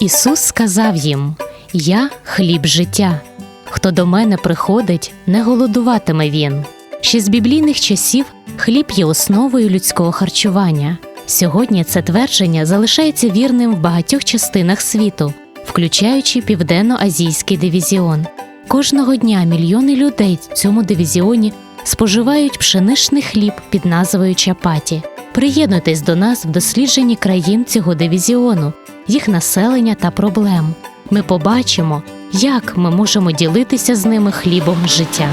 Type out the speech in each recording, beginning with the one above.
Ісус сказав їм: Я хліб життя. Хто до мене приходить, не голодуватиме він. Ще з біблійних часів хліб є основою людського харчування. Сьогодні це твердження залишається вірним в багатьох частинах світу, включаючи південно-азійський дивізіон. Кожного дня мільйони людей в цьому дивізіоні споживають пшеничний хліб під назвою чапаті. Приєднуйтесь до нас в дослідженні країн цього дивізіону, їх населення та проблем. Ми побачимо, як ми можемо ділитися з ними хлібом життя.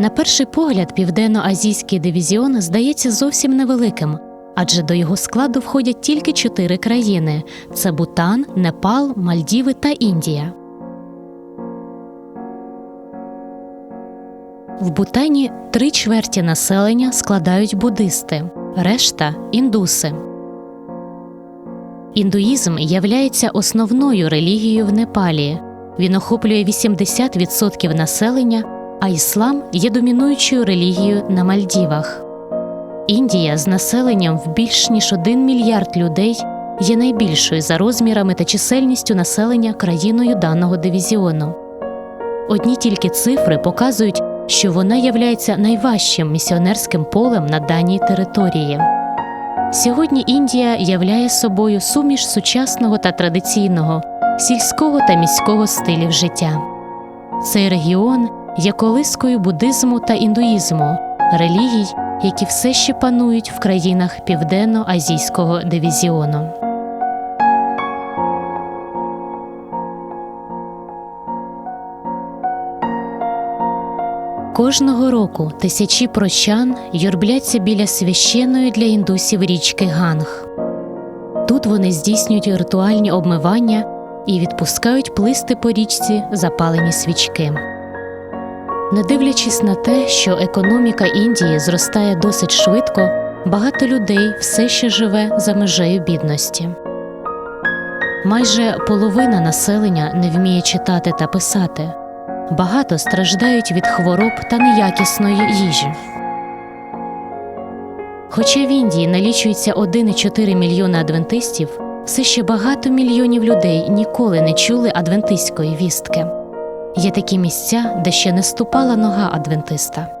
На перший погляд, південно-азійський дивізіон здається зовсім невеликим, адже до його складу входять тільки чотири країни: це Бутан, Непал, Мальдіви та Індія. В Бутані три чверті населення складають буддисти, решта індуси. Індуїзм являється основною релігією в Непалі. Він охоплює 80% населення, а іслам є домінуючою релігією на Мальдівах. Індія з населенням в більш ніж 1 мільярд людей є найбільшою за розмірами та чисельністю населення країною даного дивізіону. Одні тільки цифри показують, що вона являється найважчим місіонерським полем на даній території. Сьогодні Індія являє собою суміш сучасного та традиційного, сільського та міського стилів життя. Цей регіон є колискою буддизму та індуїзму, релігій, які все ще панують в країнах південно-азійського дивізіону. Кожного року тисячі прощан юрбляться біля священної для індусів річки Ганг. Тут вони здійснюють ритуальні обмивання і відпускають плисти по річці запалені свічки. Не дивлячись на те, що економіка Індії зростає досить швидко, багато людей все ще живе за межею бідності. Майже половина населення не вміє читати та писати. Багато страждають від хвороб та неякісної їжі. Хоча в Індії налічується 1,4 мільйона адвентистів, все ще багато мільйонів людей ніколи не чули адвентистської вістки. Є такі місця, де ще не ступала нога адвентиста.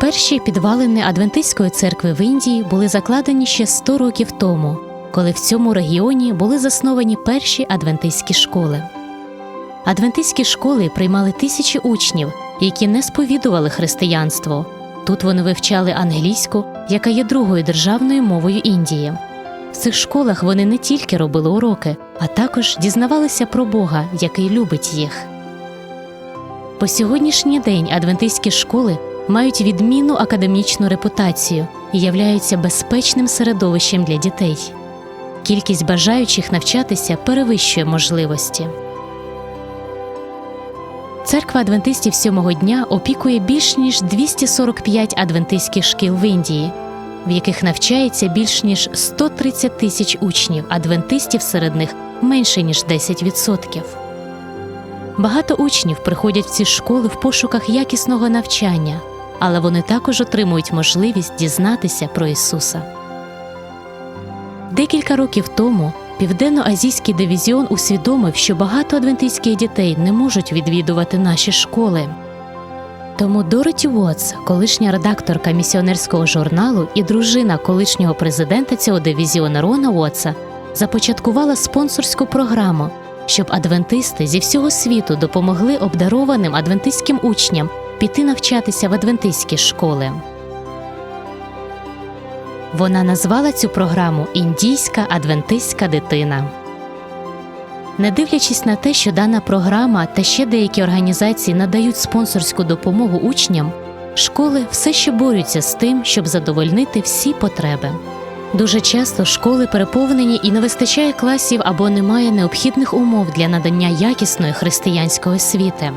Перші підвалини Адвентистської церкви в Індії були закладені ще 100 років тому, коли в цьому регіоні були засновані перші адвентистські школи. Адвентистські школи приймали тисячі учнів, які не сповідували християнство. Тут вони вивчали англійську, яка є другою державною мовою Індії. В цих школах вони не тільки робили уроки, а також дізнавалися про Бога, який любить їх. По сьогоднішній день адвентистські школи мають відмінну академічну репутацію і являються безпечним середовищем для дітей. Кількість бажаючих навчатися перевищує можливості. Церква адвентистів сьомого дня опікує більш ніж 245 адвентистських шкіл в Індії, в яких навчається більш ніж 130 тисяч учнів, адвентистів серед них менше ніж 10%. Багато учнів приходять в ці школи в пошуках якісного навчання, але вони також отримують можливість дізнатися про Ісуса. Декілька років тому Південно-Азійський дивізіон усвідомив, що багато адвентистських дітей не можуть відвідувати наші школи. Тому Дороті Уотс, колишня редакторка місіонерського журналу і дружина колишнього президента цього дивізіону Рона Уотса, започаткувала спонсорську програму, щоб адвентисти зі всього світу допомогли обдарованим адвентистським учням піти навчатися в адвентистські школи. Вона назвала цю програму Індійська адвентистська дитина. Не дивлячись на те, що дана програма та ще деякі організації надають спонсорську допомогу учням, школи все ще борються з тим, щоб задовольнити всі потреби. Дуже часто школи переповнені і не вистачає класів або немає необхідних умов для надання якісної християнської освіти.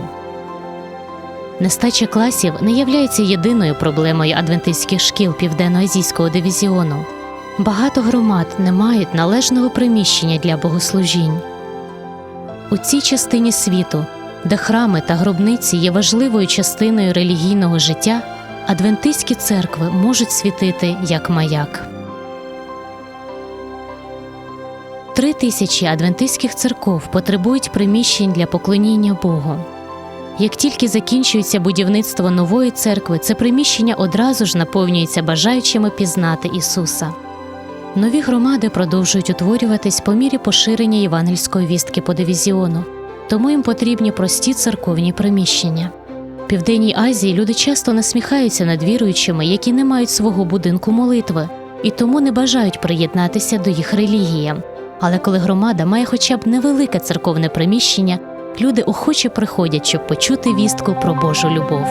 Нестача класів не являється єдиною проблемою адвентистських шкіл Південно-Азійського дивізіону. Багато громад не мають належного приміщення для богослужінь. У цій частині світу, де храми та гробниці є важливою частиною релігійного життя, адвентистські церкви можуть світити як маяк. Три тисячі адвентистських церков потребують приміщень для поклоніння Богу. Як тільки закінчується будівництво нової церкви, це приміщення одразу ж наповнюється бажаючими пізнати Ісуса. Нові громади продовжують утворюватись по мірі поширення євангельської вістки по дивізіону, тому їм потрібні прості церковні приміщення. В Південній Азії люди часто насміхаються над віруючими, які не мають свого будинку молитви, і тому не бажають приєднатися до їх релігії. Але коли громада має хоча б невелике церковне приміщення, люди охоче приходять, щоб почути вістку про Божу любов.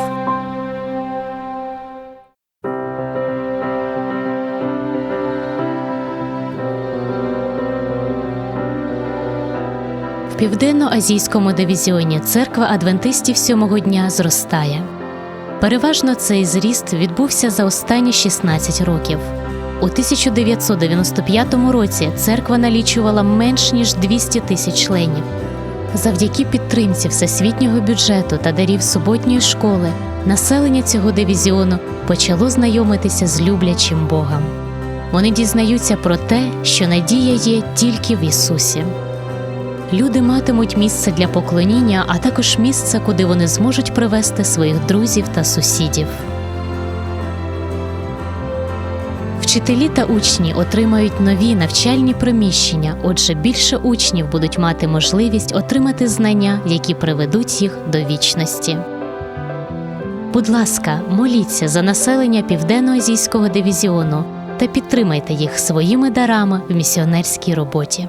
В південно-азійському дивізіоні церква адвентистів сьомого дня зростає. Переважно цей зріст відбувся за останні 16 років. У 1995 році церква налічувала менш ніж 200 тисяч членів. Завдяки підтримці всесвітнього бюджету та дарів суботньої школи населення цього дивізіону почало знайомитися з люблячим Богом. Вони дізнаються про те, що надія є тільки в Ісусі. Люди матимуть місце для поклоніння, а також місце, куди вони зможуть привести своїх друзів та сусідів. Вчителі та учні отримають нові навчальні приміщення, отже, більше учнів будуть мати можливість отримати знання, які приведуть їх до вічності. Будь ласка, моліться за населення Південно-Азійського дивізіону та підтримайте їх своїми дарами в місіонерській роботі.